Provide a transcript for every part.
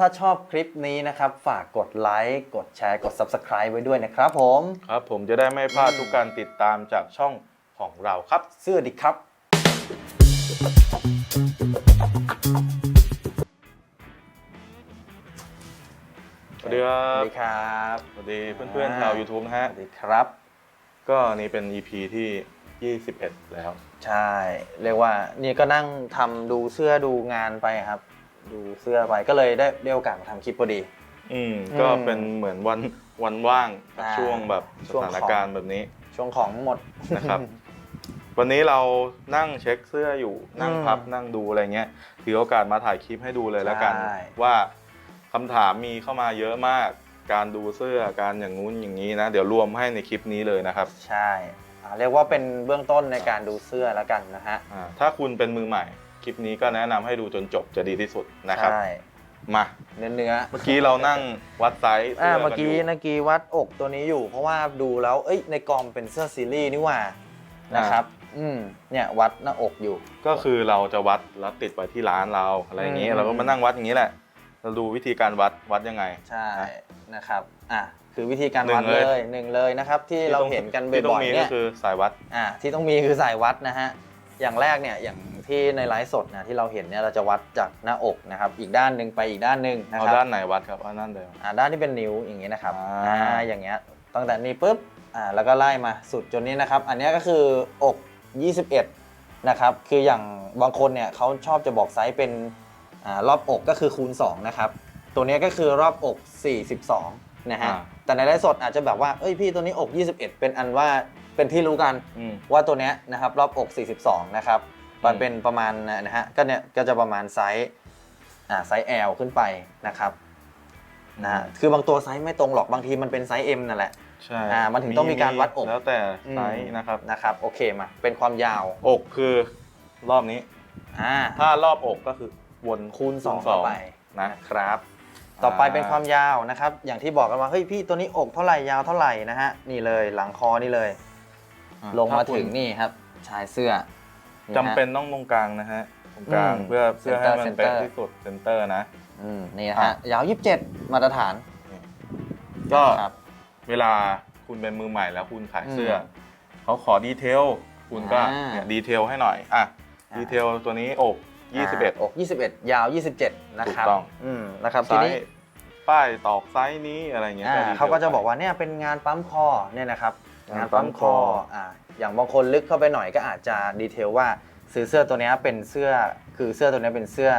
ถ้าชอบคลิปนี้นะครับ ฝากกดไลค์กดแชร์กด Subscribe ไว้ด้วยนะครับผม ครับ ผมจะได้ไม่พลาดทุกการติดตามจากช่องของเราครับ เสื้อดิครับ สวัสดีครัสวับ สดีครับ สวัสดีเพื่อนๆชาว YouTube นะฮะสวัสดีครับ ก็นี่เป็น EP ที่ 21 แล้ว ใช่ เรียกว่านี่ก็นั่งทำดูเสื้อดูงานไปครับ ดูเสื้อไปก็เลยได้ได้โอกาสมาทำคลิปพอดี อืมอืมก็เป็นเหมือนวันวันว่างกับอ่าช่วงแบบสช่วงถานการณ์แบบนี้ ช่วงของหมด นะครับ วันนี้เรานั่งเช็คเสื้ออยู่นั่งอืมพับนั่งดูอะไรเงี้ยถือโอกาสมาถ่ายคลิปให้ดูเลยแล้วกัน ใช่ ว่าคำถามมีเข้ามาเยอะมาก การดูเสื้อการอย่างงู้นอย่างนี้นะ เดี๋ยวรวมให้ในคลิปนี้เลยนะครับใช่อ่าเรียกว่าเป็นเบื้องต้นในการดูเสื้อแล้วกันนะฮะ อ่าถ้าคุณเป็นมือใหม่ค ลิปนี้ก็แนะนำให้ดูจนจบจะดีที่สุดนะครับ ใช่มา เนื้อเนื้อเมื่อกี้เรานั่งวัดไซส์อ่าเสื้อเมื่อกันอกี้ยู่เมื่อกี้วัดอกตัวนี้อยู่ เพราะว่าดูแล้วเอ้ยในกองเป็นเสื้อซีรีส์นี่หว่านะครับ อืมเนี่ยวัดหน้าอกอยู่ ก็คือเราจะวัดแล้วติดไว้ที่ร้านเราอะไรอย่างนี้ อืม เราก็มานั่งวัดอย่างนี้แหละ เราดูวิธีการวัดวัดยังไง ใช่นะนะครับอะคือวิธีการหนึ่วัดงเลยเลยหนึ่งเลยนะครับ ที่เราเห็นกันที่ต้บ่องอยมีๆก็เนี่ยคือสายวัด อ่าที่ต้องมีคือสายวัดนะฮะ อย่างแรกเนี่ยอย่างที่ในไลฟ์สดนะที่เราเห็นเนี่ยเราจะวัดจากหน้าอกนะครับ อีกด้านหนึ่งไปอีกด้านหนึ่งนะเอาครับด้านไหนวัดครับเอาด้านเดิม อ่าด้านที่เป็นนิ้วอย่างนี้นะครับอ่า อ่าอย่างเงี้ยตั้งแต่นี้ปุ๊บอ่าแล้วก็ไล่มาสุดจนนี้นะครับ อันเนี้ยก็คืออก 21 นะครับ คืออย่างบางคนเนี่ยเขาชอบจะบอกไซส์เป็นอ่ารอบอกก็คือคูณ 2 นะครับ ตัวเนี้ยก็คือรอบอก 42 นะฮะ อ่า แต่ในไลฟ์สดอาจจะแบบว่า เอ้ยพี่ตัวนี้อก 21 เป็นอันว่า เป็นที่รู้กันอืม ว่าตัวเนี้ยนะครับรอบอก 42 นะครับมันเป็นประมาณนะฮะก็เนี่ยก็จะประมาณไซส์อ่าไซส์ L ขึ้นไปนะครับนะฮะคือบางตัวไซส์ไม่ตรงหรอกบางทีมันเป็นไซส์ M นั่นแหละ ใช่อ่ามันถึงต้องมีการวัดอก แล้วแต่ไซส์นะครับ นะครับโอเคมาเป็นความยาวอกคือรอบนี้ อ่า ถ้ารอบอกก็คือวนคูณ2สองเข้าไปนะนะครับ ต่อไปเป็นความยาวนะครับ อย่างที่บอกกันว่าเฮ้ยพี่ตัวนี้อกเท่าไหร่ยาวเท่าไหร่นะฮะนี่เลยหลังคอนี่เลยอ่ ลงมาถ้คุณถึงนี่ครับ ชายเสื้อจำเป็นต้องตรงกลางนะฮะตรงกลางอืมเพื่อเพื่อให้มัน center เป็น center ที่สุดเซนเตอร์นะ อืมนี่นะอะฮะยาว 27 มาตรฐานก็ครับ เวลาคุณเป็นมือใหม่แล้วคุณขายเสื้ออมเขาขอดีเทล คุณก็อ่า เนี่ยดีเทลให้หน่อยอะอ่าดีเทลตัวนี้อก 21 อก21 ยาว 27 นะครับถูกต้อง อืมนะครับไซทีนี้ส์ป้ายตอกไซส์นี้อะไรเงี้ยอ่าดีทลเขาก็จะบอกว่าเนี่ยเป็นงานปั๊มคอเนี่ยนะครับ งางานนปั๊ปั๊มมคคอออ่าอย่างบางคนลึกเข้าไปหน่อยก็อาจจะดีเทลว่าซื้อเสื้อตัวเนี้ยเป็นเสื้อคือเสื้อตัวเนี้ยเป็นเสื้อ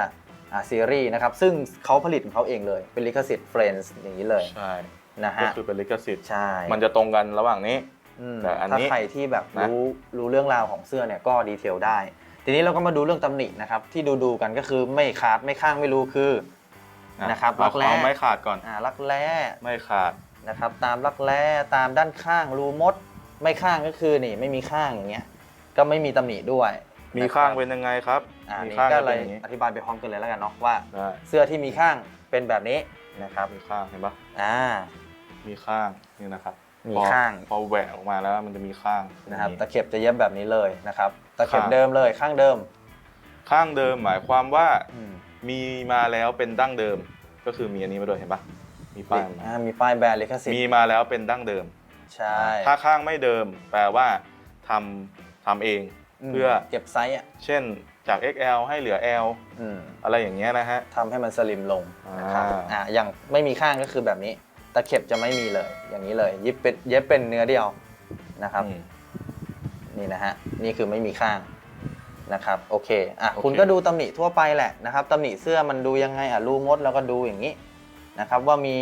อ่าซีรีส์นะครับ ซึ่งเขาผลิตของเขาเองเลยเป็นลิขสิทธิ์เฟรนด์อย่างนี้เลยใช่นะก็ฮะคือเป็นลิขสิทธิ์ใช่มันจะตรงกันระหว่างนี้อืมแต่อันถ้านี้ใครที่แบบนะรู้รู้เรื่องราวของเสื้อเนี่ยก็ดีเทลได้ ทีนี้เราก็มาดูเรื่องตำหนินะครับ ที่ดูดูๆกันก็คือไม่ขาดไม่ข้างไม่รู้คือนะครับเอารักแร้เอาไม่ขาดก่อนอ่ารักแร้ไม่ขาด นะครับตามรักแร้ตามด้านข้างรูมด ไม่ข้างก็คือนี่ไม่มีข้างอย่างเงี้ยก็ไม่มีตำหนิด้วยมีนะครับข้างเป็นยังไงครับอ่ามีนี่ข้างก็ก็เลเป็นยอย่างนี้อธิบายไปพร้อมกันเลยแล้วกันเนาะว่า ได้เสื้อที่มีข้างเป็นแบบนี้นะครับมีข้างเห็นปะอ่า มีข้างนี่นะครับมีพอข้าง พอแหวกออกมาแล้วมันจะมีข้างนะครับอย่างตะเข็บจะเย็บแบบนี้เลยนะครับตะเข็บข้างเดิมเลยข้างเดิมข้างเดิมหมายความว่า อืมมีมาแล้วเป็นดั้งเดิมก็คือมีอันนี้มาด้วยเห็นปะ มีป้ายมา อ่ามีป้ายแบรนด์ลิขสิทมีธิ์มาแล้วเป็นดั้งเดิม ใช่ถ้าข้างไม่เดิม แปลว่าทำทำเองมเพื่อเก็บไซส์อะเช่นจาก XL ให้เหลือ L อืมอะไรอย่างเงี้ยนะฮะทำให้มันสลิมลงนะครับอ่าอ่าอย่างไม่มีข้างก็คือแบบนี้ ตะเข็บจะไม่มีเลย อย่างนี้เลยเย็บเป็นเย็บเป็นเนื้อเดียวนะครับอืมนี่นะฮะนี่คือไม่มีข้างนะครับโอเคอะโอเคคุณก็ดูตำหนิทั่วไปแหละนะครับตำหนิเสื้อมันดูยังไงอะรูมดแล้วก็ดูอย่างนี้ นะครับว่ามี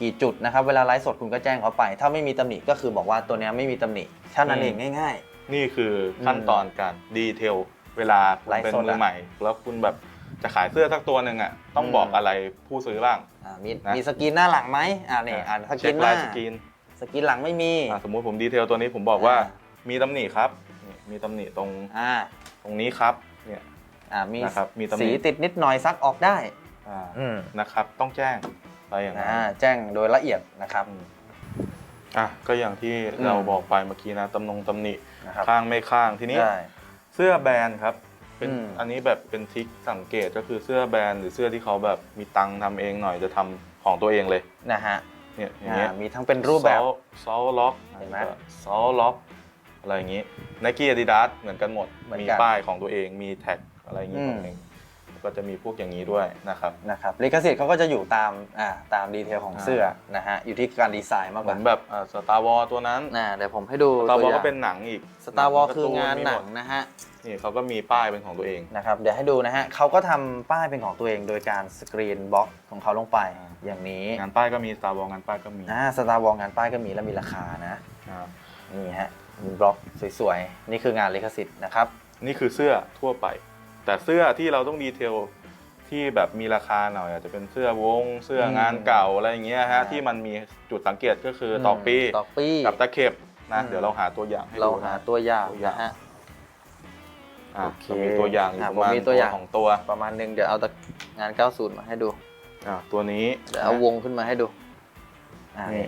กี่จุดนะครับเวลาไลฟ์สดคุณก็แจ้งเขาไป ถ้าไม่มีตำหนิก็คือบอกว่าตัวเนี้ยไม่มีตำหนิเท่านั้นเองง่ายนี่คือขั้นตอนการดีเทลเวลาคุณไลฟ์เป็นสดอะมือใหม่ แล้วคุณแบบจะขายเสื้อสักตัวหนึ่งอะต้องอืมบอกอะไรผู้ซื้อบ้างๆอ่ามีนะมีสกรีนหน้าหลังไหมอ่านี่อ่าสกเช็รีคนหลาน้ายสกรีนสกรีนหลังไม่มีอะสมมุติผมดีเทลตัวนี้ผมบอกว่าอ่ามีตำหนิครับนี่มีตำหนิตรงอ่าตรงนี้ครับเนี่ยอ่ามีนะครับมีตำหนิสีติดนิดหน่อยซักออกได้ อ่าอืมนะครับ ต้องแจ้งอะไรอย่างนั้นอ่าแจ้งโดยละเอียดนะครับอืมอะก็อย่างที่อืม เราบอกไปเมื่อกี้นะตำนงตำหนินะครับข้างไม่ข้างทีนี้ ได้ เสื้อแบรนด์ครับ เป็นอืม อันนี้แบบเป็นทริคสังเกตก็คือเสื้อแบรนด์หรือเสื้อที่เขาแบบมีตังค์ทำเองหน่อยจะทำของตัวเองเลยนะฮะเนี่ยอย่างอ่าเงี้ยมีทั้งเป็นรูปแบบ ซอลล็อกเห็นไหมซอลล็อกอะไรอย่างงี้ไนกี้อาดิดาสเหมือนกันหมด เหมือนมีกันป้ายของตัวเองมีแท็กอะไรอย่างงี้อืม ของตัวเอง ก็จะมีพวกอย่างนี้ด้วยนะครับ นะครับลิขสิทธิ์เขาก็จะอยู่ตามอ่าตามดีเทลของอ่าเสื้อนะฮะอยู่ที่การดีไซน์มากเหกมืว่าอนแบบสตาร์วอลตัวนั้นนะเดี๋ยวผมให้ดูสตาร์วตัอวลอย่าก็เป็นหนังอีกสตาร์วอลกคืองานมีหนัมงดนะฮะ นี่เขาก็มีป้ายเป็นของตัวเอง นะครับเดี๋ยวให้ดูนะฮะเขาก็ทำป้ายเป็นของตัวเองโดยการสกรีนบล็อกของเขาลงไปอ่า อย่างนี้งานป้ายก็มีสตาร์วอลงานป้ายก็มีอ่าสตาร์วอลงานป้ายก็มีแล้วมีราคานะอ่านี่ฮะมีบล็อกสวยๆ นี่คืองานลิขสิทธิ์นะครับ นี่คือเสื้อทั่วไป แต่เสื้อที่เราต้องดีเทลที่แบบมีราคาหน่อยอาจจะเป็นเสื้อวงเสื้องานเก่าอะไรอย่างเงี้ยฮะอ่าที่มันมีจุดสังเกตก็คือตอกปีตอกปีกับตะเข็บนะอืมเดี๋ยวเราหาตัวอย่างให้เราดูหานะ ตัวอย่างตัวอย่างนะฮะ อะโอเคเรามีตัวอย่างอยู่อะประมาณผมมีตัวอย่าง ของตัวประมาณหนึงเดี๋ยวเอาตะงาน 90 มาให้ดู อะตัวนี้เดี๋ยวเอาวงขึ้นมาให้ดูอ่านี่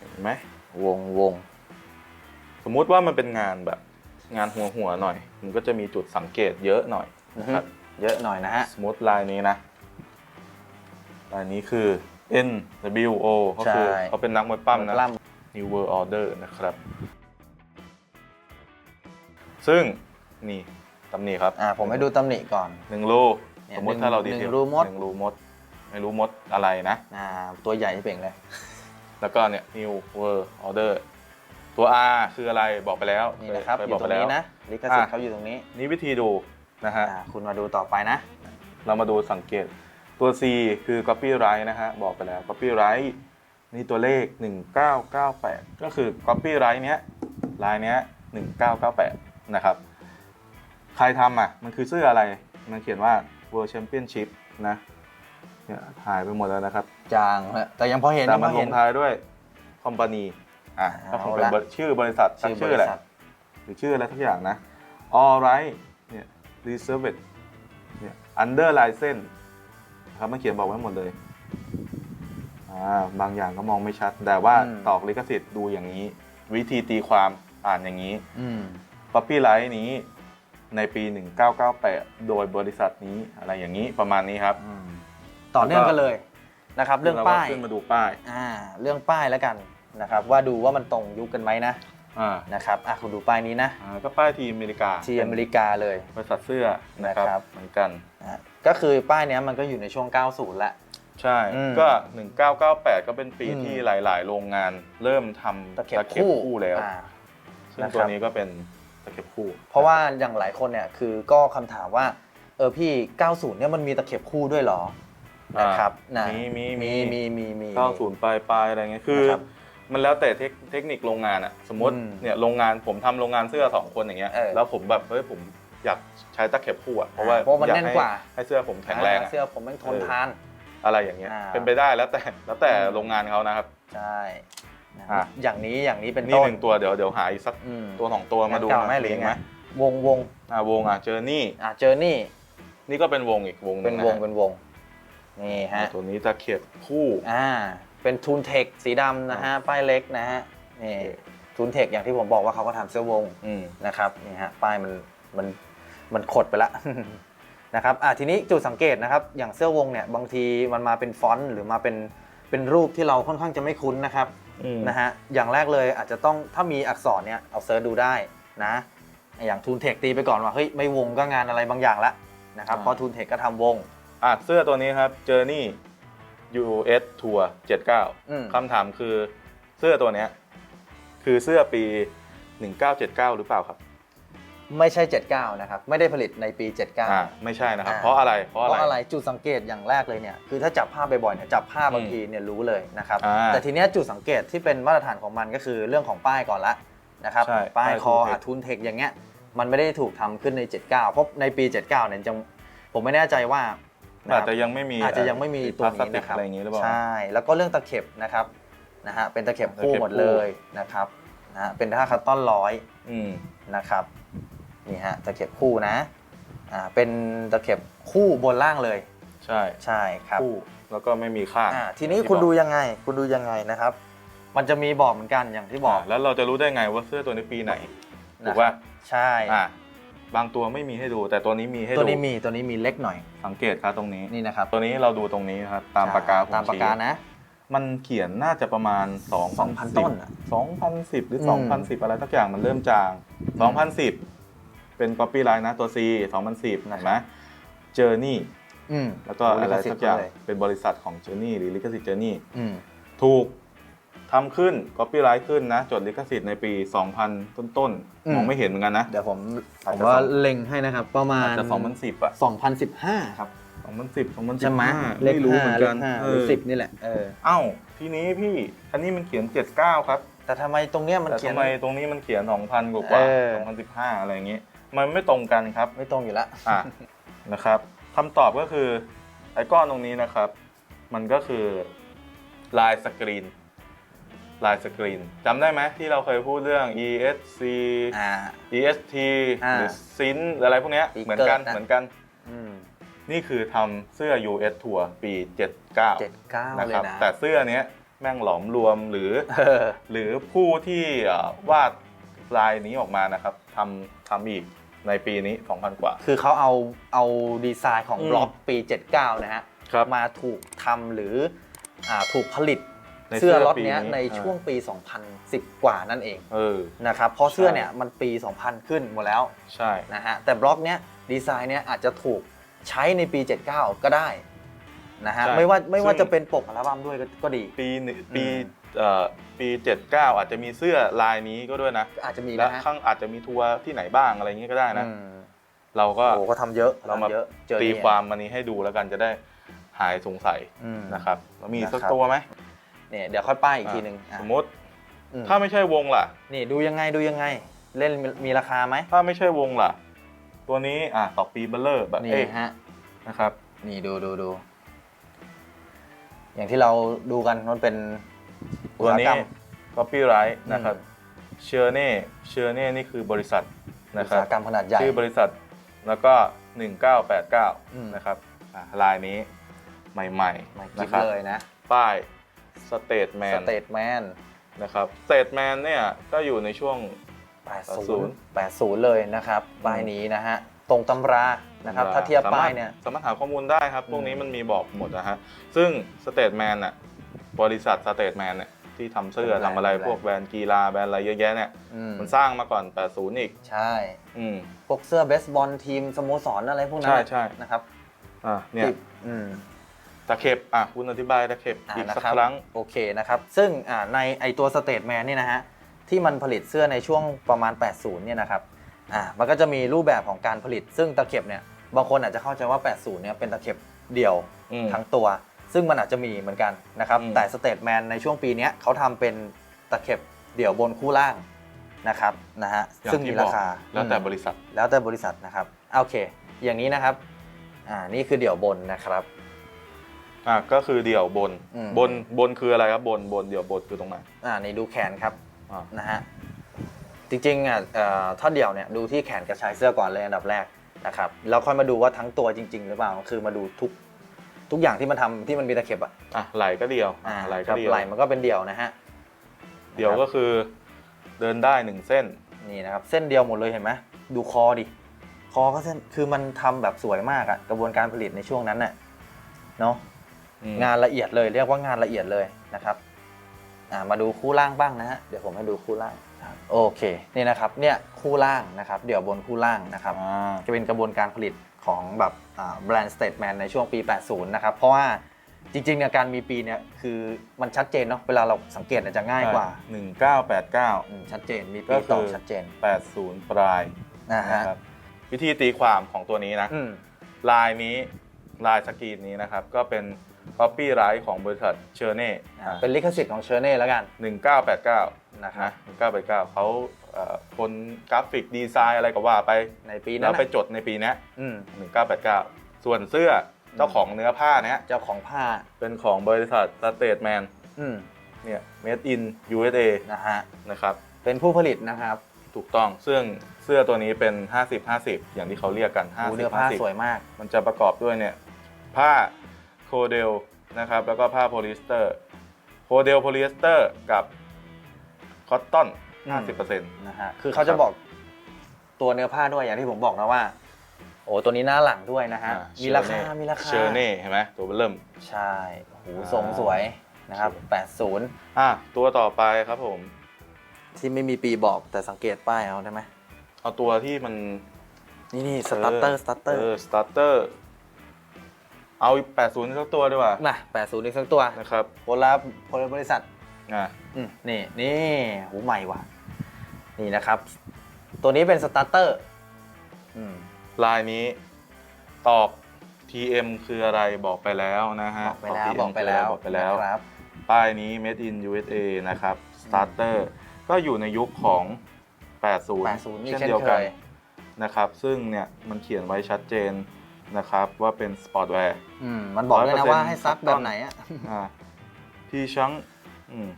นี่เห็นไหมวงวงสมมุติว่ามันเป็นงานแบบ งานหัวหัวๆหน่อย มันก็จะมีจุดสังเกตเยอะหน่อยอือนะฮึครับเยอะหน่อยนะฮะสมมติลายนี้นะลายนี้คือ N W O ก็คือใช่เขาเป็นนักมวยปั้มนะกล้าม New World Order นะครับ ซึ่งนี่ตำหนิครับอ่าผมให้ดูตำหนิก่อนหนึ่งรูเนี่ยสมมติหนึ่งถ้าเราดีหนึ่เทงลรูมดหนึ่งรูมด ไม่รู้มดอะไรนะอ่าตัวใหญ่เป่งเลย แล้วก็เนี่ย New World Order ตัว R คืออะไรบอกไปแล้วนี่นะครับเคอยบอยู่กตไปรงแล้วนี้นะลิขสิทธิ์อะเขาอยู่ตรงนี้นี่วิธีดูนะฮะอ่าคุณมาดูต่อไปนะ เรามาดูสังเกตตัว C คือ copyright นะฮะบอกไปแล้ว copyright นี่ตัวเลข 1998 ก็คือ copyright เนี้ยลายเนี้ย1998 นะครับ ใครทำอะ มันคือเสื้ออะไร มันเขียนว่า World Championship นะเนี่ยหายไปหมดแล้วนะครับ จางฮะแต่ยังพอเห็นแต่ยังมัพนอลเห็นงท้ายด้วย company อะเอาก็คงเป็นละบริชื่อบริษัทสักชื่ชื่ออบแหริละษัทหรือชื่ออะไรทุกอย่างนะ all right เนี่ย reserved เนี่ย under license ครับมันเขียนบอกไว้หมดเลย อ่า บางอย่างก็มองไม่ชัด แต่ว่าอืม ตอกลิขสิทธิ์ดูอย่างนี้ วิธีตีความอ่านอย่างนี้ อืม copyright นี้ในปี 1998 โดยบริษัทนี้อะไรอย่างนี้ประมาณนี้ครับอืมต่อเนื่องกันเลยนะครับ เรื่องป้าย ขึ้นมาดูป้าย อ่า เรื่องป้ายแล้วกัน นะครับว่าดูว่ามันตรงยุคกันไหมนะอ่านะครับอะคุณดูป้ายนี้นะอ่าก็ป้ายทีมอเมริกาที่อเมริกาเลย บริษัทเสื้อนะครับนะครับเหมือนกันนะก็คือป้ายเนี้ยมันก็อยู่ในช่วง 90แล้วใช่ อืมก็ 1998 ก็เป็นปีอืม ที่หลาย ๆ โรงงานเริ่มทำตะเข็บคู่แล้ว อ่า ซึ่งนะครับ ตัวนี้ก็เป็นตะเข็บคู่เพราะว่าอย่างหลายคนเนี่ยคือก็คำถามว่าเออพี่ 90เนี่ยมันมีตะเข็บคู่ด้วยเหรออ่านะครับนะมีมีมีมีมีมี90ปลายปลายๆอะไรเงี้ยคือนะครับ มันแล้วแต่เทคเทคนิคโรงงานอะสมมติอืมเนี่ยโรงงานผมทำโรงงานเสื้อสองคนอย่างเงี้ยเออแล้วผมแบบเฮ้ยผมอยากใช้ตะเข็บคู่อะเพราะว่าเพราะมันอยแน่นให้กว่า ให้เสื้อผมแข็งแรงอ่าอะ เสื้อผมแม่งทนเออ ทาน อะไรอย่างเงี้ยอ่าเป็นไปได้แล้วแต่แล้วแต่อืม โรงงานเขานะครับ ใช่นะอะ อย่างนี้อย่างนี้เป็นนี่ต้นหนึ่งตัวเดี๋ยวเดี๋ยวหาอีกสักอืมตัวสองตัวมาดูงนเก่าไหมนะหรือยังไงไหมวงวงอ่าวงอะเจอนี่อะเจอนี่นี่ก็เป็นวงอีกวงหเป็นงะวงฮะเป็นวงนี่ฮะตัวนี้ตะเข็บคู่อ่า เป็นทูนเทคสีดำนะฮะ ป้ายเล็กนะฮะ นี่ทูนเทคอย่างที่ผมบอกว่าเขาก็ทำเสื้อวงอืมนะครับ นี่ฮะ ป้ายมันมันมันขดไปละนะครับอะทีนี้จุดสังเกตนะครับ อย่างเสื้อวงเนี่ย บางทีมันมาเป็นฟอนต์หรือมาเป็นเป็นรูปที่เราค่อนข้างจะไม่คุ้นนะครับอืมนะฮะ อย่างแรกเลยอาจจะต้องถ้ามีอักษรเนี่ยเอาเซิร์ชดูได้นะ อย่างทูนเทคตีไปก่อนว่าเฮ้ยไม่วงก็งานอะไรบางอย่างละนะครับเพราะทูนเทคก็ทำวงอะเสื้อตัวนี้ครับเจอนี่ US Tour อืม 79คำถามคือเสื้อตัวเนี้ยคือเสื้อปี 1979 หรือเปล่าครับไม่ใช่ 79 นะครับ ไม่ได้ผลิตในปี79อ่าไม่ใช่นะครับ อ่า เพราะอะไรเพราะเพราะอะอะไร ไรจุดสังเกตอย่างแรกเลยเนี่ยคือถ้าจับภาพบ่อยๆเนี่ยจับภาพบางทีเนี่ยรู้เลยนะครับ อ่าแต่ทีเนี้ยจุดสังเกตที่เป็นมาตรฐานของมันก็คือเรื่องของป้ายก่อนละนะครับ ใช่ป้ายป้ายคอ Tooltech อะทุนเทคอย่างเงี้ยมันไม่ได้ถูกทำขึ้นใน 79 เพราะในปี 79 เนี่ยจะผมไม่แน่ใจว่านะค อารัจบจะยังไม่มีอาจจะยังไม่มีตัวพลาสนี้ติกนะครับอะไรอย่างนี้หรือเปล่าใช่แล้วก็เรื่องตะเข็บนะครับนะฮะเป็นตะเข็บคู่ตะเข็บหมดคู่เลยนะครับนะฮะเป็นท่าคัตตอนร้อยอืมนะครับนี่ฮะตะเข็บคู่นะอ่าเป็นตะเข็บคู่บนล่างเลย ใช่ใช่ครับคู่แล้วก็ไม่มีข้างอ่าทีนี้ที่คุณบอกดูยังไง คุณดูยังไงนะครับ มันจะมีบอกเหมือนกันอย่างที่บอกอ่าแล้วเราจะรู้ได้ไงว่าเสื้อตัวนี้ปีไหนถูนะกครัป่ะบใช่อ่า บางตัวไม่มีให้ดู แต่ตัวนี้มีให้ตัวดูนี้มีตัวนี้มีเล็กหน่อย สังเกตครับตรงนี้นี่นะครับตัวนี้เราดูตรงนี้ครับตามปากกาผมตามปากกาชี้นะมันเขียนน่าจะประมาณ2 2,000ต้นอะ2010 หรืออืม2010 อะไรสักอย่างมันเริ่มจาง 2010 เป็น copyright นะตัว C 2010เห็นไหม Journey อืมแล้วก็อะไรสักอย่างเลยเป็นบริษัทของ Journey หรือลิขสิทธิ์ Journey อืมถูก ทำขึ้น copyright ขึ้นนะ จดลิขสิทธิ์ในปี 2000 ต้นอืมๆมองไม่เห็นเหมือนกันนะเดี๋ยวผมอาจผมจะว่าสองเล็งให้นะครับ ประมาณอาจจะ2010อะ2015 ครับ2010 2015ใช่ไหมไม่รู้เหมือนเลกัขนห้าเอหรืออสิบนี่แหละ เออ เอ้าทีนี้พี่อันนี้มันเขียน 79 ครับ แต่ทำไมตรงเนี้ยมันแต่เขียน ทำไมตรงนี้มันเขียน 2,000 กว่าเออ ๆ2015 อะไรอย่างงี้ มันไม่ตรงกันครับ ไม่ตรงอยู่แล้วอะ นะครับคำตอบก็คือไอ้ก้อนตรงนี้นะครับ มันก็คือลายสกรีน ลายสกรีนจำได้ไหมที่เราเคยพูดเรื่อง ESC อ่า EST อ่าหรือซินอะไรพวกเนี้ยปีเหมือนกันเกิดนะ เหมือนกัน อืมนี่คือทำเสื้อ US ทัวร์ปี 79 เจ็ดเก้านะเลคยรับนะแต่เสื้อเนี้ยแม่งหลอมรวมหรือ เออหรือผู้ที่เอ่อวาดลายนี้ออกมานะครับทำทำอีกในปีนี้ 2,000 กว่า คือเขาเอาเอาดีไซน์ของอืม บล็อกปี 79 นะฮะ ครับ มาถูกทำหรืออ่าถูกผลิต ในเสื้อเสื้อล็อตปีเนี้ยนี้ ในอ่าช่วงปี 2010 กว่านั่นเองเออ นะครับเพราะเสื้อใช่เนี่ยมันปี 2000 ขึ้นหมดแล้วใช่ นะฮะแต่บล็อกเนี้ยดีไซน์เนี้ยอาจจะถูกใช้ในปี 79 ก็ได้นะฮะใช่ไม่ว่าไม่ว่าซึ่ง จะเป็นปกอัลบั้มด้วยก็ก็ดี ปีหนึ่งอืมปีเอ่อปี79 อาจจะมีเสื้อลายนี้ก็ด้วยนะก็อาจจะมีและนะฮะข้างอาจจะมีทัวร์ที่ไหนบ้างอะไรอย่างงี้ก็ได้นะ อืมเราก็ โอ้ก็ทำเยอะเรามา ทำเยอะเจอตีเนี่ยความมันนี้ให้ดูแล้วกันจะได้หายสงสัยอืม นะครับแล้วมีนะครับสักตัวไหม เนี่ยเดี๋ยวค่อยป้ายอีกทีหนึ่งอะสมมติ อืมถ้าไม่ใช่วงล่ะ นี่ดูยังไงดูยังไง เล่นมีมีราคาไหมถ้าไม่ใช่วงล่ะ ตัวนี้อะต่อปีเบลเลอร์แบบนี่เอ๊ะฮะ นะครับ นี่ดูดูดู อย่างที่เราดูกันมันเป็นอุตัวตสาหนี้ กรรม copyright อืมนะครับเชอร์เน่เชอร์เน่นี่คือบริษัทอุนะตครัสาบ หกรรมขนาดใหญ่ ชื่อบริษัทแล้วก็ อืม 1989 นะครับอะลายนี้ใหม่ไม่ๆคินะดครับเลยนะ ป้าย สเตทแมสนเตทแมนนะครับสเตทแมนเนี่ยก็อยู่ในช่วง 80 80 เลยนะครับป้ายนี้นะฮะ ตรงตำรานะครับ ถ้าเทียบป้ายเนี่ย สามารถหาข้อมูลได้ครับ พวกนี้อืมมันมีบอกหมดนะฮะ ซึ่งสเตทแมนน่ะบริษัทสเตทแมนเนี่ยที่ทำเสื้อเป็นแบรนด์ทำอะไรเป็นแบรนด์ พวกแบรนด์กีฬาแบรนด์อะไรเยอะแยะเนี่ยอืมมันสร้างมาก่อน 80 อีก ใช่ อืม พวกเสื้อเบสบอลทีมสโมสรอะไรพวกนั้นใช่น่ะใช่ นะครับอะเนี่ย ที่อืมตะเข็บอะคุณอธิบายตะเข็บอ่าอีกนะสักครับครั้งโอเคนะครับ ซึ่งอ่าในไอตัวสเตทแมนนี่นะฮะที่มันผลิตเสื้อในช่วงประมาณ 80 เนี่ยนะครับอ่ามันก็จะมีรูปแบบของการผลิต ซึ่งตะเข็บเนี่ยบางคนอาจจะเข้าใจว่า 80 เนี่ยเป็นตะเข็บเดี่ยวอืมทั้งตัว ซึ่งมันอาจจะมีเหมือนกันนะครับอืมแต่สเตทแมนในช่วงปีเนี้ยเขาทำเป็นตะเข็บเดี่ยวบนคู่ล่างนะครับนะฮะอย่างซึ่งที่มีบราอกคาแล้วแต่อืมบริษัทแล้วแต่บริษัทนะครับอะโอเค อย่างนี้นะครับอ่านี่คือเดี่ยวบนนะครับ อะก็คือเดี่ยวบนอืม บนบนคืออะไรครับบนบนเดี่ยวบนคือตรงไหนอ่านี่ดูแขนครับอะนะฮะจริงๆอะเอ่อถ้าเดี่ยวเนี่ยดูที่แขนกระชายเสื้อก่อนเลยอันดับแรกนะครับแล้วค่อยมาดูว่าทั้งตัวจริง ๆ หรือเปล่าคือมาดูทุกทุกอย่างที่มันทำที่มันมีตะเข็บอะอะไหลก็เดี่ยวอ่าไหลคก็รับเดี่ยวไหลมันก็เป็นเดี่ยวนะฮะเดี่ยวก็คือ เดินได้หนึ่งเส้น นี่นะครับเส้นเดียวหมดเลยเห็นไหมดูคอดิคอก็เส้นคือมันทำแบบสวยมากอะกระบวนการผลิตในช่วงนั้นน่ะเนาะอืม งานละเอียดเลยเรียกว่างานละเอียดเลยนะครับอ่ามาดูคู่ล่างบ้างนะฮะเดี๋ยวผมให้ดูคู่ล่างครับโอเคนี่นะครับเนี่ยคู่ล่างนะครับ เดี่ยวบนคู่ล่างนะครับอ่าจะเป็นกระบวนการผลิตของแบบแบรนด์สเตทแมนในช่วงปี 80 นะครับ เพราะว่าจริงๆเนี่ยการมีปีเนี่ยคือมันชัดเจนเนาะเวลาเราสังเกตเนี่ยจะง่ายกว่าหนึ่งเก้าแปดเก้าอืมชัดเจนมีก็ปีคือต่อชัดเจนแปดศูนย์ปลายนะฮะนะครับวิธีตีความของตัวนี้นะอืมลายนี้ลายสกรีนนี้นะครับก็เป็น copyright ของบริษัทเชอร์เน่อ่าเป็นลิขสิทธิ์ของเชอร์เน่แล้วกันหนึ่งเก้าแปดเก้านะครับหนึ่งเก้าแปดเก้าเขาเอ่อคนกราฟิกดีไซน์อะไรก็ว่าไปในปีนั้แล้นวไปน่ะจดในปีเนี้อืมหนึ่งเก้าแปดเก้าส่วนเสื้อเจ้าของเนื้อผ้าเนี้ยเจ้าของผ้าเป็นของบริษัท Statement อืมเนี่ย Made in USA นะฮะนะครับเป็นผู้ผลิตนะครับ ถูกต้องซึ่งเสื้อตัวนี้เป็น 50-50 อย่างที่เขาเรียกกันดูเนื้อผ้าสวย50-50มาก มันจะประกอบด้วยเนี่ยผ้า โคเดลนะครับแล้วก็ผ้าโพลีสเตอร์โคเดลโพลีสเตอร์กับคอตตอนอืม50%นะฮะคือเขาจะบอกตัวเนื้อผ้าด้วยอย่างที่ผมบอกนะว่า โอ้ตัวนี้หน้าหลังด้วยนะฮะ อ่มีราคามีราคา เชอร์เน่เห็นไหมตัวเริ่ม ใช่โอ้โหทรงสวยนะครับ80 อะตัวต่อไปครับผม ที่ไม่มีปีบอกแต่สังเกตป้ายเอาได้ไหม เอาตัวที่มันนี่นี่สตาร์เตอร์สตาร์เตอร์เออสตาร์เตอร์ เอาอีก80สักตัวดีกว่ามา80อีกสักตัวนะครับโพลาโพลาบริษัทอะอืมนี่นี่หูใหม่ว่ะ นี่นะครับ ตัวนี้เป็นสตาร์เตอร์อืมลายนี้ตอบ TM คืออะไรบอกไปแล้วนะฮะบอกไปแล้ว TM บอกไปแล้วบอกไปแล้วนะครับ ป้ายนี้ made in USA นะครับ starter ก็อยู่ในยุคของ 80 80นี่เช่นเช่นเดียวเคกันยนะครับ ซึ่งเนี่ยมันเขียนไว้ชัดเจนนะครับว่าเป็นสปอร์ตแวร์ อืมมันบอกด้วยนะ100%ว่าให้ซักแบบไหนอะอ่าพี่ชังอืม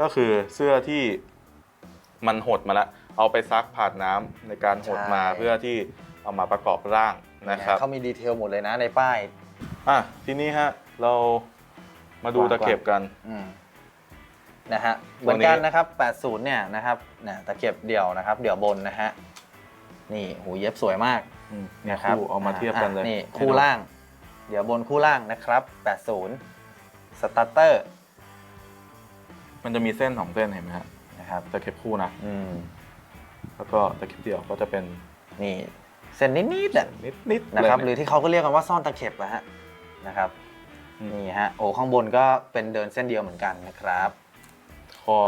ก็คือเสื้อที่มันหดมาแล้วเอาไปซักผ่านน้ำในการหดมาใช่เพื่อที่เอามาประกอบร่างนะครับเขามีดีเทลหมดเลยนะในป้ายอะทีนี้ฮะเรามาดูวางตะเข็บกันอืมนะฮะเหมือนกันนะครับ 80 เนี่ยนะครับเนี่ยตะเข็บเดี่ยวนะครับ เดี่ยวบนนะฮะนี่หูเย็บสวยมากอืมเนี่ยนะครับคู่เอามาเทียบกันเลยอะนี่ให้คู่ดูล่าง เดี๋ยวบนคู่ล่างนะครับ 80 สตาร์เตอร์มันจะมีเส้นสองเส้นเห็นไหมฮะนะครับตะเข็บคู่นะ อืมแล้วก็ตะเข็บเดี่ยวก็จะเป็นนี่เส้นนิดๆอะนิดนิดๆนะครับ หเลยรือที่เขาก็เรียกกันว่าซ่อนตะเข็บนะฮะนะครับอืมนี่ฮะโอ้ข้างบนก็เป็นเดินเส้นเดียวเหมือนกันนะครับคอ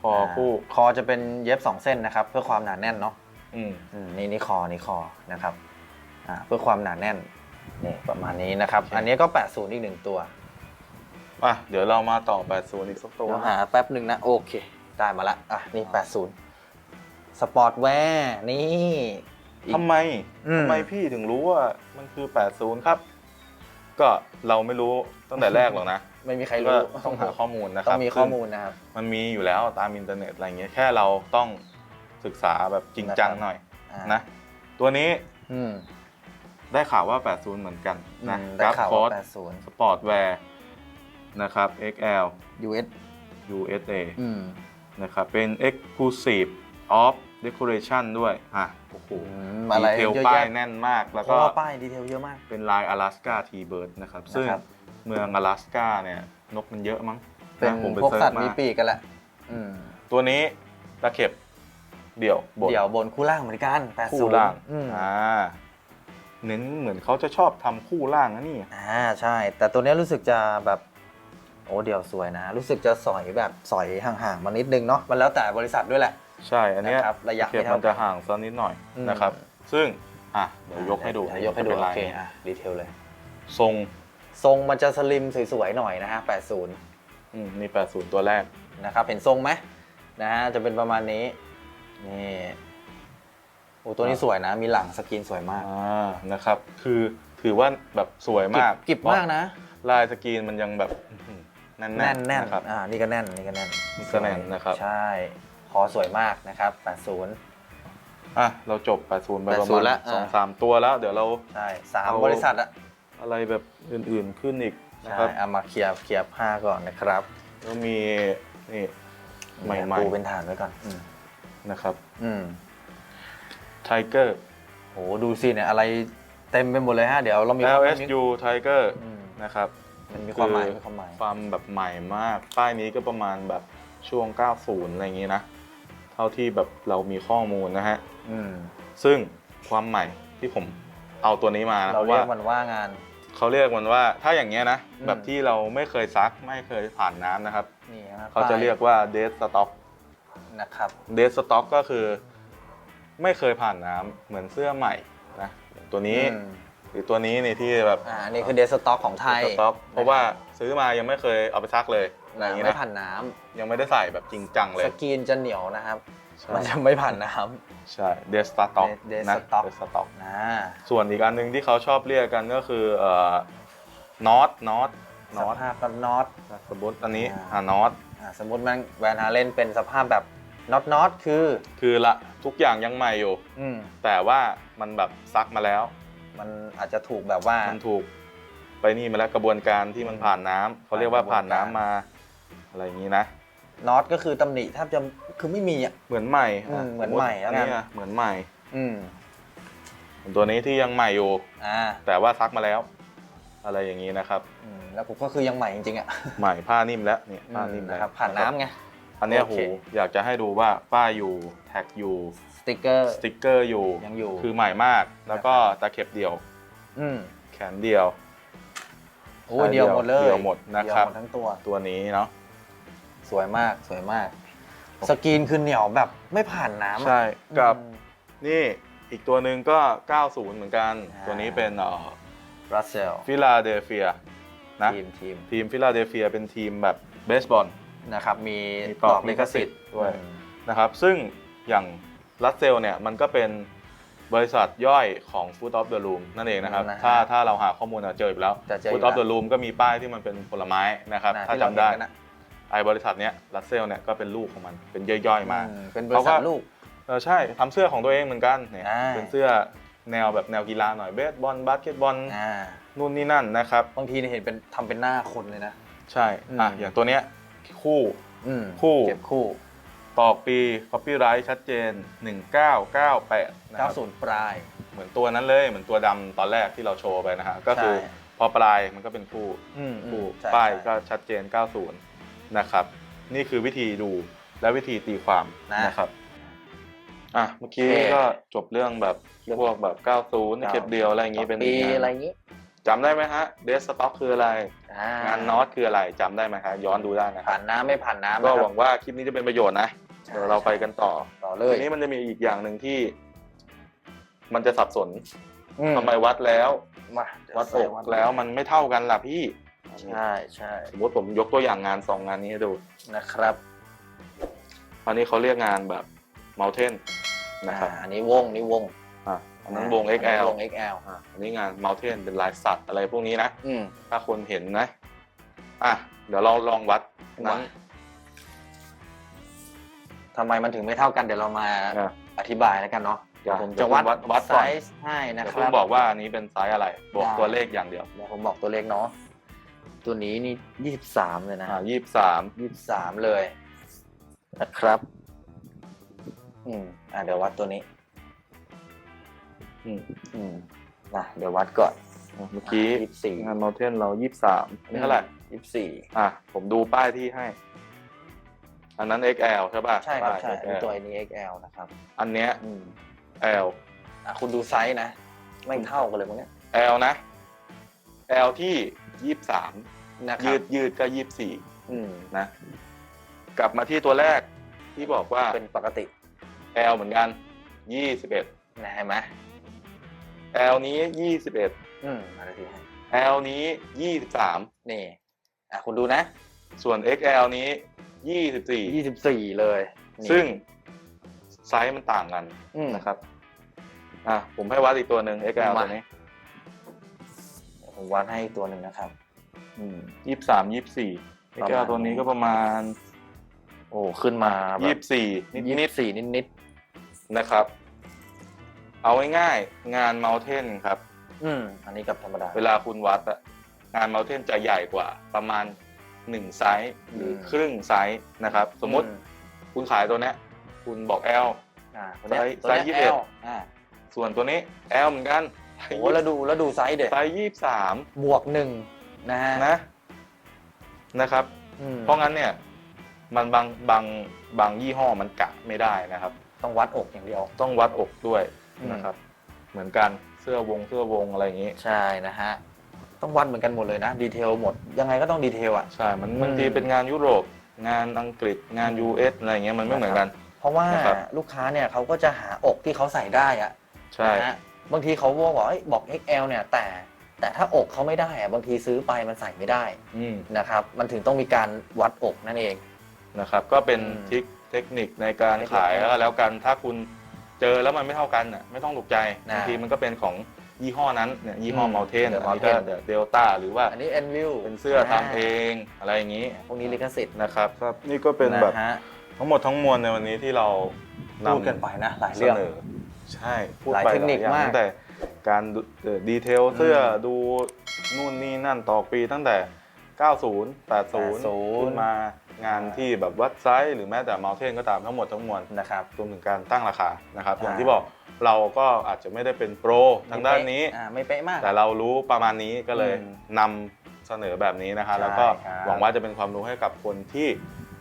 คอคู่าคอจะเป็นเย็บ2เส้นนะครับ เพื่อความหนาแน่นเนาะ อืมอืมนี่นี่คอนี่คอนะครับอ่าเพื่อความหนาแน่น นี่ประมาณนี้นะครับ อันนี้ก็ 80 อีกหนึ่งตัวอะเดี๋ยวเรามาต่อ 80 อีกสักตัวเดี๋ยวหาแป๊บหนึ่งนะ โอเค ได้มาละอะ นี่ 80 สปอร์ตแวร์นี่อีกทำไมอืม ทำไมพี่ถึงรู้ว่ามันคือ 80 ครับ ก็เราไม่รู้ตั้งแต่แรกหรอกนะไม่มีใครก็รู้ต้องหาข้อมูลนะคต้รัอบงมีข้อมูลนะครับมันมีอยู่แล้วตามอินเทอร์เน็ตอะไรเงี้ยแค่เราต้องศึกษาแบบจริงจังหน่อยอ่านะ ตัวนี้อืม ได้ข่าวว่า 80 เหมือนกันนะอืมได้ข่าวคอว่าร์ส80 สปอร์ตแวร์นะครับ XL US USA อืมนะครับ เป็น Exclusive of Decoration ด้วยอะโอ้โหอืมอะไรดีเทลเยอะป้ายแยะแน่นมากแล้วเพก็ราะว่าป้ายดีเทลเยอะมาก เป็นลาย Alaska T-Bird นะครับ ซึ่งนะครับ เมืองอลาสกาเนี่ยนกมันเยอะมั้งเป็นนะผมไปพวกเซิร์สัชตว์มามีปีกกันแหละอืมตัวนี้ตะเข็บเดี่ยวบนเดี๋ยวบนคู่ล่างเหมือนกัน 80คู่ล่างอืมอ่า เน้นเหมือนเขาจะชอบทำคู่ล่างนะนี่ อ่าใช่ แต่ตัวเนี้ยรู้สึกจะแบบโอ้เดี๋ยวสวยนะ รู้สึกจะสอยแบบสอยห่างๆมานิดนึงเนาะมันแล้วแต่บริษัทด้วยแหละ ใช่ อันเนี้ยนะครับระยะตเข็บไม่เท่ามันจะห่างสักนิดหน่อยอืม นะครับ ซึ่งอะเดี๋ยวยกให้ดูเดี๋ยวยกให้ดูเป็นโอลายเคอะดีเทลเลย ทรงทรงมันจะสลิมสวยๆหน่อยนะฮะ 80 อืมนี่ 80 ตัวแรกนะครับ เห็นทรงไหมนะฮะ จะเป็นประมาณนี้ นี่ โอ้ตัวนี้สวยนะ มีหลังสกรีนสวยมากอ่านะครับ คือถือว่าแบบสวยมากกิบมากนะ ลายสกรีนมันยังแบบอื้อหือแน่นๆแน่นแน่นนะครับอ่านี่ก็แน่นนี่ก็แน่นนี่ก็แน่นนะครับ ใช่คอสวยมากนะครับ 80 อะ เราจบ 80 ไปประมาณ80ละสองอ่าสามตัวแล้ว เดี๋ยวเราใช่สามเอาบริษัทอะอะไรแบบอื่นๆขึ้นอีกนะใช่ครับเอามาเคลียร์เคลียร์ผ้าก่อนนะครับแล้วมีนี่ใหม่ปูเป็นฐานไว้ก่อนอืมๆนะครับ อืม ไทเกอร์โหดูสิเนี่ยอะไรเต็มไปหมดเลยฮะ เดี๋ยวเรามี LSU Tiger อืมนะครับมันมีความหมายอมีความหมาย ความแบบใหม่มาก ป้ายนี้ก็ประมาณแบบช่วง 90 อะไรอย่างนี้นะ เท่าที่แบบเรามีข้อมูลนะฮะ อืมซึ่งความใหม่ที่ผมเอาตัวนี้มานะเราเพเรีราะยว่ากมันว่างาน เขาเรียกมันว่าถ้าอย่างเงี้ยนะ อืม แบบที่เราไม่เคยซักไม่เคยผ่านน้ำนะครับ นี่ฮเขาจะเรียกว่า dead stock นะครับ dead stock ก็คือ ไม่เคยผ่านน้ำเหมือนเสื้อใหม่นะอย่างตัวนี้อืมหรือตัวนี้นี่ที่แบบอ่าอันนี่คือเดสต็อกของไทยสต็อกเพราะว่าซื้อมายังไม่เคยเอาไปซักเลยอะไรอย่างงี้ไม่นะผ่านน้ำยังไม่ได้ใส่แบบจริงจังเลสยกรีนจะเหนียวนะครับ ใช่มันจะไม่ผ่านน้ใช่ dead stock Dead นะ stock dead stock ำนะส่วนอีกอันหนึ่งที่เขาชอบเรียกกันก็คือเอ่อ not not ส not ภาพแบบน็อต สมมติอันนี้อ่าอ่า not อ่าสมมติมันแวนฮาเล่นเป็นสภาพแบบ น็อตน็อตคือคือละทุกอย่างยังใหม่อยู่ อืมแต่ว่ามันแบบซักมาแล้ว มันอาจจะถูกแบบว่า มันถูกไปนี่มาแล้วกระบวนการที่มันผ่านน้ำเขาเรียกว่าผ่านน้ำผ่านกระบวนการมาอะไรอย่างนี้นะ น็อตก็คือตำหนิแทบจะคือไม่มีอะ เหมือนใหม่อืมะเหมือนสติใหม่แล้วกันอันนี้อะเหมือนใหม่ อืมตัวนี้ที่ยังใหม่อยู่ อ่าแต่ว่าซักมาแล้ว อะไรอย่างนี้นะครับ อืมแล้วผมก็คือยังใหม่จริงๆอะใหม่ผ้านิ่มแล้วเนี่ยผ้านิ่มแล้วนะครับผ่านน้ำไง อันเนี้ยโอโหเคอยากจะให้ดูว่าป้ายอยู่แท็กอยู่สติกเกอร์ สติกเกอร์อยู่ ยังอยู่ คือใหม่มากแล้วก็ตะเข็บเดี่ยว อืมแขนเดียว โอ้ยเดียวหมดเลยเดี่ยวหมดนะครับ เดียวหมดทั้งตัว ตัวนี้เนาะ สวยมากสวยมาก สกรีนคือเหนียวแบบไม่ผ่านน้ำอะใช่กับ อืม นี่อีกตัวหนึ่งก็ 90 เหมือนกัน อ่า ตัวนี้เป็นเอ่อรัสเซลฟิลาเดลเฟียนะทีมทีม ทีมฟิลาเดลเฟียเป็นทีมแบบเบสบอล นะครับมีมีตต่ออบลิขสิทธิ์ด้วย อืม นะครับ ซึ่งอย่างรัสเซลเนี่ยมันก็เป็นบริษัทย่อยของ Food of the Room นั่นเองนะครับ นะฮะถ้าถ้าเราหาข้อมูลอะเจออยู่แล้ว จะเจออยู่ Food of the Room ก็มีป้ายที่มันเป็นผลไม้นะครับ นะถ้าที่เรจำได้เห็นกันอะไอ้บริษัทเนี้ยรัสเซลเนี่ยก็เป็นลูกของมันเป็นย่อยๆมา อืเป็นบริษัทลูก เออใช่ทำเสื้อของตัวเองเหมือนกันเนี่ยอ่า เป็นเสื้อแนวแบบแนวกีฬาหน่อยเบสบอลบาสเกตบอลอ่านู่นนี่นั่นนะครับ บางทีเนี่ยเห็นเป็นทำเป็นหน้าคนเลยนะ ใช่อะอืม อย่างตัวเนี้ย คู่ อืมคู่ เก็บคู่ต่อปี copyright ชัดเจน 1998นะครับ90ปลาย เหมือนตัวนั้นเลยเหมือนตัวดำตอนแรกที่เราโชว์ไปนะฮะก็คือใช่ พอปลายมันก็เป็นคู่อืมคู่ใช่ป้ายใช่ก็ชัดเจน 90 นะครับ นี่คือวิธีดูและวิธีตีความนะนะครับอะเมื่อกี้โอเคก็จบเรื่องแบบพวกแบบ 90เก็บเดียวอะไรอย่างงี้เป็นปีงานอะไรอย่างงี้ จำได้ไหมฮะเดสต็อกคืออะไร อ่างานน็อตคืออะไรจำได้ไหมฮะย้อนดูได้นะครัผ่าบนน้ำไม่ผ่านน้ำก็นะคหรัวับงว่าคลิปนี้จะเป็นประโยชน์นะใช่เดี๋ยวเราไปกันต่อต่อเลทียนี้มันจะมีอีกอย่างหนึ่งที่ มันจะสับสนอืมทำไมวัดแล้ว มาเยวัดใส่อกแล้วมันไม่เท่ากันล่ะพี่ใช่ใช่สมมติผมยกตัวอย่างงานสองงานนี้ให้ดูนะครับอันนี้เขาเรียกงานแบบ mountain นะครับ อ่าอันนี้วงนี่วง อะอันนั้นวงอันนี้ XL วง XL อะอันนี้งาน mountain เป็นลายสัตว์อะไรพวกนี้นะอืม ถ้าคนเห็นนะอะเดี๋ยวเราลองวัดนั้นทำไมมันถึงไม่เท่ากันเดี๋ยวเรามาอะ อธิบายแล้วกันเนาะเดี๋ยวผมเดี๋จะยววัดวัดวัดไซก่อนส์ให้นะเดี๋ยวคเพิ่รังบบอกว่าอันนี้เป็นไซส์อะไรบอกได้ ตัวเลขอย่างเดียวเดี๋ยวผมบอกตัวเลขเนาะตัวนี้นี่23เลยนะอ่ายี่สิบสาม23เลยนะครับ อืมอ่าเดี๋ยววัดตัวนี้ อืมอืมนะเดี๋ยววัดก่อนเมื่อกี้ยี่สิบสี่งาน mountain เรายี่สิบสามอันนี้เท่าไหร่ยี่สิบสี่อะ ผมดูป้ายที่ให้ อันนั้น XL ใช่ป่ะใช่ครับป้ายใช่อันนี้ XL ตัวนี้ XL นะครับ อันเนี้ยอืม L อะคุณดูไซส์นะ ไม่เท่ากันเลยพวกเนี้ย L นะ L ที่ยี่สิบสามนะครัยืบดยืดก็ยี่สิบสี่อืมนะ กลับมาที่ตัวแรกที่บอกว่าเป็นปกติ L เหมือนกันยี่สิบเอ็ดนะเห็นไหม L นี้ยี่สิบเอ็ด อืมมาดูทีให้ L นี้ยี่สิบสามนี่อะคุณดูนะส่วน XL นี้ยี่สิบสี่ยี่สิบสี่เลยนี่ซึ่งไซส์มันต่างกันอืมนะครับอะผมให้วัดอีกตัวหนึ่ง XL มาตัวนี้เดี๋ยวผมวัดให้อีกตัวหนึ่งนะครับ อืม ยี่สิบสามยี่สิบสี่ ประมาณ XL ตัวนี้ก็ประมาณโอ้ขึ้นมาแบยี่บสิบสี่นิดยี่นิสิดบสี่นิดนิดๆ นะครับ เอาง่ายๆงาน Mountain ครับๆอืมอันนี้กับธรรมดา เวลาคุณวัดอะงาน Mountain จะใหญ่กว่าประมาณหนึ่งไซส์หรืออม ครึ่งไซส์นะครับ สมมติอืคุณขายตัวเนี้ยคุณบอก L อ่าตัวเนี้ยไซส์ตัวเนี้ไซส์ยี่สิบเอ็ด L อ่าส่วนตัวนี้ L เหมือนกันโอ้แล้วดูแล้วดูไซส์เด็ดไซส์ยี่สิบสามบวกหนึ่งนะฮะนะนะครับ อืมเพราะงั้นเนี่ย มันบางบางบางยี่ห้อมันกะไม่ได้นะครับ ต้องวัดอกอย่างเดียว ต้องวัดอกด้วยอืม นะครับ เหมือนกันเสื้อวงเสื้อวงอะไรอย่างนี้ ใช่นะฮะ ต้องวัดเหมือนกันหมดเลยนะ ดีเทลหมด ยังไงก็ต้องดีเทลอะ ใช่ มันอืมบางทีเป็นงานยุโรป งานอังกฤษ งาน US อะไรอย่างเงี้ยมันไม่เหมือนกัน เพราะว่านะครับ ลูกค้าเนี่ยเขาก็จะหาอกที่เขาใส่ได้อะใช่ นะฮะบางทีเขาบอกว่าเอ้ยบอก XL เนี่ยแต่ แต่ถ้าอกเขาไม่ได้อะบางทีซื้อไปมันใส่ไม่ได้อืม นะครับมันถึงต้องมีการวัดอกนั่นเอง นะครับก็เป็นอืมทริคเทคนิคในการเทคนิคขายแล้วก็แล้วกันถ้าคุณ เจอแล้วมันไม่เท่ากันน่ะไม่ต้องตกใจนะบางทีมันก็เป็นของยี่ห้อนั้นเนี่ยยี่ห้ออืมเมลเทน The อันนี้ก็ Mountain เดลต้าหรือว่าอันนี้ Envil เป็นเสื้อทำเองอะไรอย่างนี้พวกนี้ลิขสิทธิ์นะครับครับนี่ก็เป็นแบบะฮะทั้งหมดทั้งมวลในวันนี้ที่เรานำ พูดกันไปนะหลายเสเรื่องนอใช่พูดหลายไปเทคนิคหลายอย่างมาก ตั้งแต่การดูเอ่อดีเทลเสื้ออมดูนู่นนี่นั่นต่อปีตั้งแต่ 90 80 ขึ้นมา งานที่แบบวัดไซส์หรือแม้แต่มาเทนก็ตามทั้งหมดทั้งมวลนะครับรวมถึงการตั้งราคานะครับอ่าอย่างที่บอกเราก็อาจจะไม่ได้เป็นโปรทางด้านนี้อ่าไม่เป๊ะมาก แต่เรารู้ประมาณนี้ก็เลยอืมนำเสนอแบบนี้นะฮะใช่แล้วก็ครับหวังว่าจะเป็นความรู้ให้กับคนที่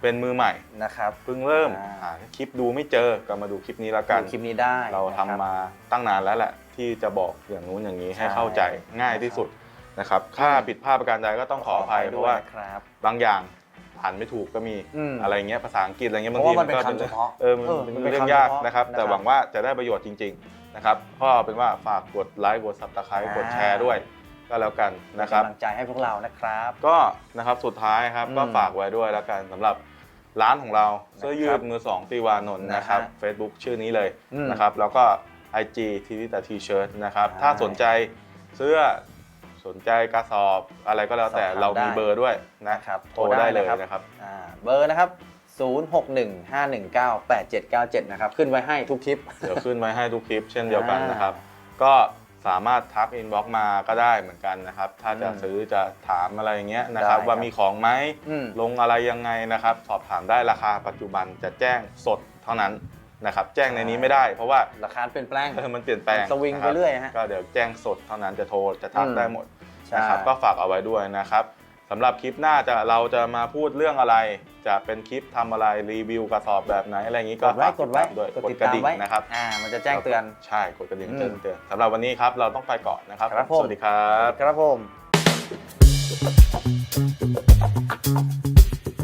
เป็นมือใหม่นะครับเพิ่งเริ่มอ่าหาคลิปดูไม่เจอก็มาดูคลิปนี้แล้วกันดูคลิปนี้ได้ เราทำนะครับมาตั้งนานแล้วแหละ ที่จะบอกอย่างนู้นอย่างนี้ให้ใช่เข้าใจง่ายที่สุดนะครับ ค่าผิดพลาดประการใดก็ต้องขออภัยเพราะว่าครับบางอย่าง อ่านไม่ถูกก็มีอืมอะไรเงี้ยภาษาอังกฤษอะไรเงี้ยเพบางราะทีว่ามันเป็นก็คำเฉพาะเออมันเออเป็นมันเป็นเรื่องคำยากเฉพาะนะครับ แต่นะครับหวังว่าจะได้ประโยชน์จริง ๆนะครับก็เอาเป็นว่าฝากกดไลค์กดซับสไครต์อ่ากดแชร์ด้วยก็แล้วกันเป็นะครับกำลังใจให้พวกเรานะครับ ก็นะครับสุดท้ายครับอืมก็ฝากไว้ด้วยแล้วกันสำหรับร้านของเราเสื้อยืครัดบมือสองตีวานนท์นะครับ นะฮะ Facebook ชื่อนี้เลยอืมนะครับแล้วก็ IG ทีวีแต่ทีเชิร์ตนะครับใช่ถ้าสนใจเสื้อ สนใจกระสอบอะไรก็แล้วแต่สอบถามเรามีได้ เบอร์ด้วยนะนะครับโทรได้เลยโทรได้นะครับนะครับ อ่าเบอร์นะครับ 0615198797 นะครับ ขึ้นไว้ให้ทุกคลิป เดี๋ยวขึ้นไว้ให้ทุกคลิปเช่นเดียวกันอ่านนะครับ ก็สามารถทักอินบ็อกมาก็ได้เหมือนกันนะครับ ถ้าจะอืมซื้อจะถามอะไรอย่างเงี้ยนะครับ ได้ครับ ว่ามีของไหม อืมลงอะไรยังไงนะครับ สอบถามได้ราคาปัจจุบันจะแจ้งสดเท่านั้น นะครับแจ้งในนี้ไม่ได้ เพราะว่าราคาเปลี่ยนแปลงเออมันเปลี่ยนแปลงสวิงนะคไปบเรื่อยฮะ ก็เดี๋ยวแจ้งสดเท่านั้นจะโทรจะทักอืม ได้หมดใช่นะครับก็ฝากเอาไว้ด้วยนะครับสำหรับคลิปหน้าจะเราจะมาพูดเรื่องอะไร จะเป็นคลิปทำอะไรรีวิวกระสอบแบบไหนอะไรอย่างนี้กก็ดไว้ฝากกดไว้ติตามด้วยกดกดติดกระตามดิ่งไว้นะครับอ่า มันจะแจ้งเตือน ใช่กดกระดิ่งอืมแจ้งเตือนสำหรับวันนี้ครับเราต้องไปก่อนนะครับครับผม สวัสดีครับ ครับผม